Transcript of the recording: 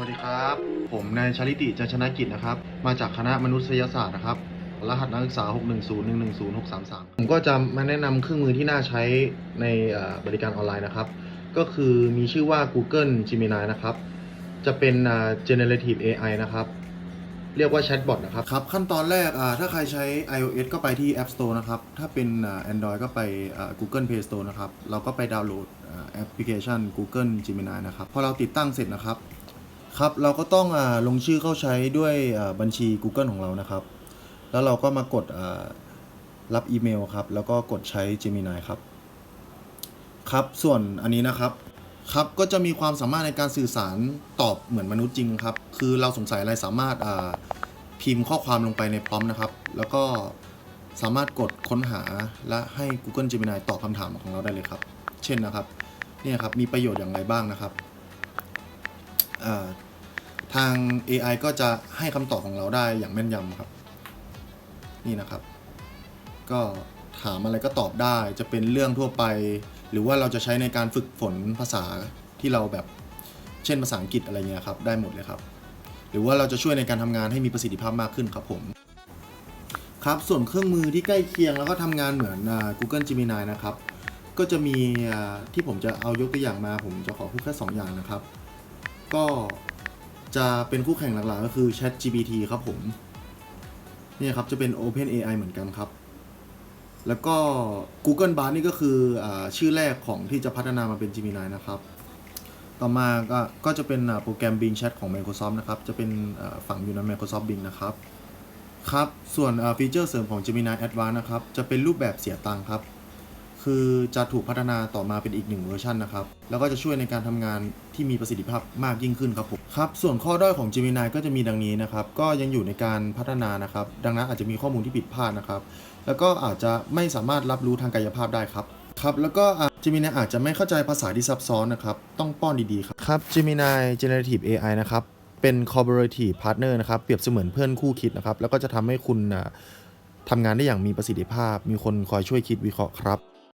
วัสดีครับ ผมนายชลิติจันชนะกิจนะครับ มาจากคณะมนุษยศาสตร์นะครับ รหัสนักศึกษา 610110633 ผมก็จะมาแนะนำเครื่องมือที่น่าใช้ในบริการออนไลน์นะครับ ก็คือมีชื่อว่า Google Gemini นะครับ จะเป็น generative AI นะครับ เรียกว่าแชทบอทนะครับครับ ขั้นตอนแรกถ้าใครใช้ iOS ก็ไปที่ App Store นะครับ ถ้าเป็น Android ก็ไป Google Play Store นะครับ เราก็ไปดาวน์โหลดแอปพลิเคชัน Google Gemini นะครับ พอเราติดตั้งเสร็จนะครับ ครับเราก็ต้องอลงชื่อเข้าใช้ด้วยบัญชี Google ของเรานะครับ แล้วเราก็มากดรับอีเมลครับ แล้วก็กดใช้ Gemini ครับ ครับ ส่วนอันนี้นะครับ ครับ ก็จะมีความสามารถในการสื่อสารตอบเหมือนมนุษย์จริงครับ คือเราสงสัยอะไรสามารถพิมพ์ข้อความลงไปในพร้อมนะครับ แล้วก็สามารถกดค้นหาและให้ Google Gemini ตอบคำถามของเราได้เลยครับ เช่นนะครับ เนี่ยครับ มีประโยชน์อย่างไรบ้างนะครับอ่า ทาง AI ก็จะให้คำตอบของเราได้อย่างแม่นยำครับ นี่นะครับ ก็ถามอะไรก็ตอบได้จะเป็นเรื่องทั่วไป หรือว่าเราจะใช้ในการฝึกฝนภาษาที่เราแบบเช่นภาษาอังกฤษอะไรเงี้ยครับ ได้หมดเลยครับ หรือว่าเราจะช่วยในการทำงานให้มีประสิทธิภาพมากขึ้นครับผมครับส่วนเครื่องมือที่ใกล้เคียงแล้วก็ทำงานเหมือน Google Gemini นะครับ ก็จะมีที่ผมจะเอายกตัวอย่างมา ผมจะขอพูดแค่2อย่างนะครับ ก็ จะเป็นคู่แข่งหลักๆก็คือ Chat GPT ครับผม เนี่ยครับจะเป็น Open AI เหมือนกันครับ แล้วก็ Google Bard นี่ก็คืออชื่อแรกของที่จะพัฒนามาเป็น Gemini นะครับ ต่อมาก็ก็จะเป็นโปรแกรม Bing Chat ของ Microsoft นะครับ จะเป็นฝั่งอยู่ใน Microsoft Bing นะครับ ครับ ส่วนฟีเจอร์เสริมของ Gemini Advanced นะครับ จะเป็นรูปแบบเสียตังค์ครับ คือจะถูกพัฒนาต่อมาเป็นอีกหนึ่งเวอร์ชันนะครับ แล้วก็จะช่วยในการทำงานที่มีประสิทธิภาพมากยิ่งขึ้นครับผมครับ ส่วนข้อด้อยของ Gemini ก็จะมีดังนี้นะครับ ก็ยังอยู่ในการพัฒนานะครับ ดังนั้นอาจจะมีข้อมูลที่ผิดพลาดนะครับ แล้วก็อาจจะไม่สามารถรับรู้ทางกายภาพได้ครับครับ แล้วก็ Gemini อาจจะไม่เข้าใจภาษาที่ซับซ้อนนะครับ ต้องป้อนดีๆครับครับ Gemini Generative AI นะครับเป็น collaborative partner นะครับเปรียบเสมือนเพื่อนคู่คิดนะครับ แล้วก็จะทำให้คุณอะทำงานได้อย่างมีประสิทธิภาพ มีคนคอยช่วยคิดวิเคราะห์ครับ